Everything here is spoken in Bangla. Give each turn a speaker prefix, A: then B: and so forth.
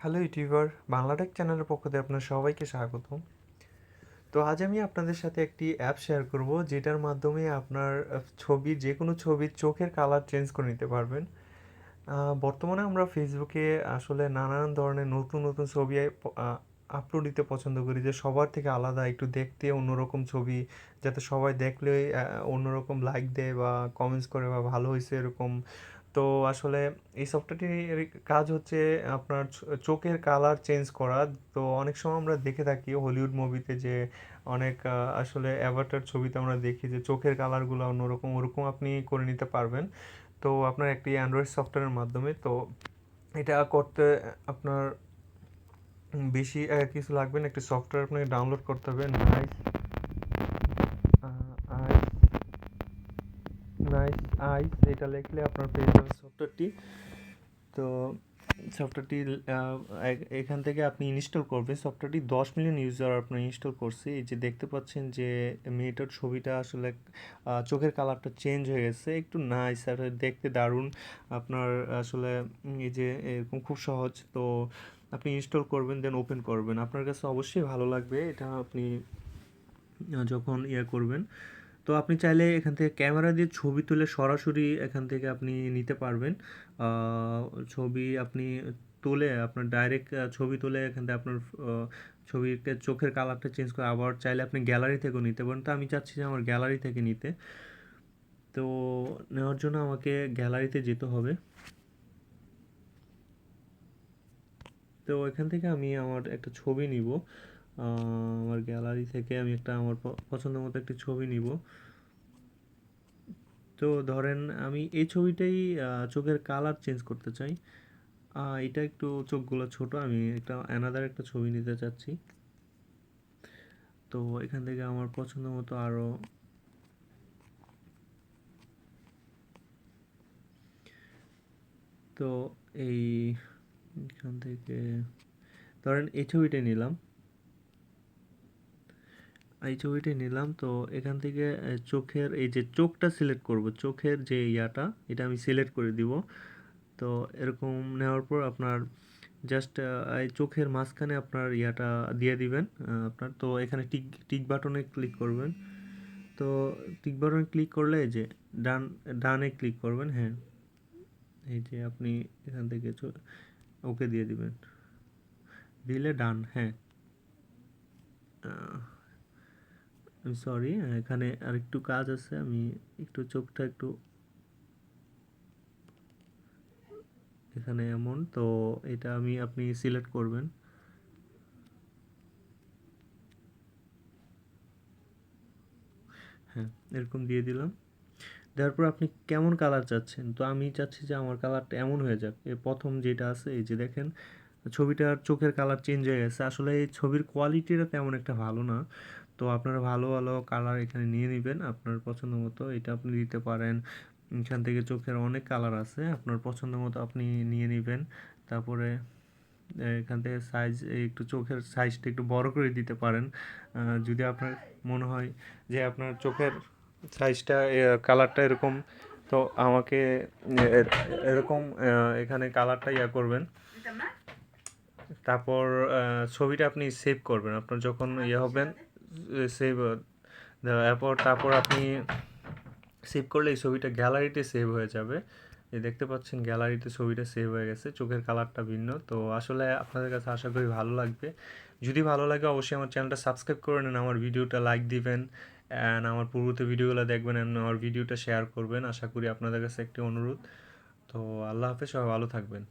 A: হ্যালো ইউটিউবার বাংলাটেক চ্যানেলের পক্ষ থেকে আপনার সবাইকে স্বাগতম। তো আজ আমি আপনাদের সাথে একটি অ্যাপ শেয়ার করব, যেটার মাধ্যমে আপনার ছবি যে কোনো ছবির চোখের কালার চেঞ্জ করে নিতে পারবেন। বর্তমানে আমরা ফেসবুকে আসলে নানান ধরনের নতুন নতুন ছবি আপলোড দিতে পছন্দ করি, যে সবার থেকে আলাদা, একটু দেখতে অন্যরকম ছবি, যাতে সবাই দেখলে অন্যরকম লাইক দেয় বা কমেন্টস করে বা ভালো হয়েছে এরকম তো আসলে এই সফটওয়্যারটির কাজ হচ্ছে আপনার চোখের কালার চেঞ্জ করা। তো অনেক সময় আমরা দেখে থাকি হলিউড মুভিতে যে অনেক আসলে অ্যাভাটার ছবিতে আমরা দেখি যে চোখের কালারগুলো অন্যরকম, ওরকম আপনি করে নিতে পারবেন। তো আপনার একটি অ্যান্ড্রয়েড সফটওয়্যারের মাধ্যমে। তো এটা করতে আপনার বেশি কিছু লাগবে না। একটি সফটওয়্যার আপনাকে ডাউনলোড করতে হবে। নাইস আইস এটা লিখলে আপনার পেয়ে যাবে সফটওয়্যারটি তো সফটওয়্যারটি এখান থেকে আপনি ইনস্টল করবেন সফটওয়্যারটি দশ মিলিয়ন ইউজার আপনার ইনস্টল করছে এই যে দেখতে পাচ্ছেন যে মেয়েটার ছবিটা আসলে চোখের কালারটা চেঞ্জ হয়ে গেছে। একটু নাইস আর দেখতে দারুণ। আপনার আসলে এই যে এরকম খুব সহজ। তো আপনি ইনস্টল করবেন দেন ওপেন করবেন। আপনার কাছে অবশ্যই ভালো লাগবে। এটা আপনি যখন ইয়ে করবেন তো আপনি চাইলে এখান থেকে ক্যামেরা দিয়ে ছবি তুলে সরাসরি এখান থেকে আপনি নিতে পারবেন। ছবি আপনি তুলে আপনার ডাইরেক্ট ছবি তুলে এখান থেকে আপনার ছবিকে চোখের কালারটা চেঞ্জ করে আবার চাইলে আপনি গ্যালারি থেকেও নিতে পারেন। তো আমি চাচ্ছি যে আমার গ্যালারি থেকে নিতে। তো নেওয়ার জন্য আমাকে গ্যালারিতে যেতে হবে। তো এখান থেকে আমি আমার একটা ছবি নিব। আমার গ্যালারি থেকে আমি একটা আমার পছন্দ মতো একটি ছবি নিব। তো ধরেন আমি এই ছবিটাই চোখের কালার চেঞ্জ করতে চাই। এটা একটু চোখগুলো ছোট, আমি একটা অ্যানাদার একটা ছবি নিতে চাচ্ছি। তো এখান থেকে আমার পছন্দ মতো আরও তো এই এখান থেকে ধরেন এই ছবিটাই নিলাম। এই ছবিটি নিলাম, তো এখান থেকে চোখের এই যে চোখটা সিলেক্ট করব, চোখের যে ইয়াটা, এটা আমি সিলেক্ট করে দিব। তো এরকম নেওয়ার পর আপনার জাস্ট এই চোখের মাঝখানে আপনার ইয়াটা দিয়ে দিবেন আপনার। তো এখানে টিক টিক বাটনে ক্লিক করবেন। তো টিক বাটনে ক্লিক করলে এই যে ডান, ডানে ক্লিক করবেন হ্যাঁ। এই যে আপনি এখান থেকে ওকে দিয়ে দিবেন। দিলে ডান হ্যাঁ। আমি সরি এখানে আরেকটু কাজ আছে, আমি একটু চোখটা একটু এখানে এমন, তো এটা আমি, আপনি সিলেক্ট করবেন। হ্যাঁ এরকম দিয়ে দিলাম। দেওয়ার পর আপনি কেমন কালার চাচ্ছেন? তো আমি চাচ্ছি যে আমার কালারটা এমন হয়ে যাক। এর প্রথম যেটা আছে, এই যে দেখেন ছবিটার চোখের কালার চেঞ্জ হয়ে গেছে। আসলে এই ছবির কোয়ালিটিটা তেমন একটা ভালো না। তো আপনারা ভালো ভালো কালার এখানে নিয়ে নেবেন আপনার পছন্দ মতো। এটা আপনি দিতে পারেন। এখান থেকে চোখের অনেক কালার আছে। আপনার পছন্দ মতো আপনি নিয়ে নেবেন। তারপরে এখান থেকে সাইজ একটু চোখের সাইজটা একটু বড় করে দিতে পারেন। যদি আপনার মনে হয় যে আপনার চোখের সাইজটা কালারটা এরকম, তো আমাকে এরকম এখানে কালারটা ইয়া করবেন। তারপর ছবিটা আপনি সেভ করবেন। আপনার যখন ইয়ে হবেন সেভ এরপর তারপর আপনি সেভ করলে এই ছবিটা গ্যালারিতে সেভ হয়ে যাবে। এই দেখতে পাচ্ছেন গ্যালারিতে ছবিটা সেভ হয়ে গেছে। চোখের কালারটা ভিন্ন। তো আসলে আপনাদের কাছে আশা করি ভালো লাগবে। যদি ভালো লাগে অবশ্যই আমার চ্যানেলটা সাবস্ক্রাইব করে নেন আমার ভিডিওটা লাইক দিবেন অ্যান্ড আমার পূর্বতে ভিডিওগুলো দেখবেন অ্যান্ড আমার ভিডিওটা শেয়ার করবেন। আশা করি আপনাদের কাছে একটি অনুরোধ। তো আল্লাহ হাফেজ সবাই ভালো থাকবেন।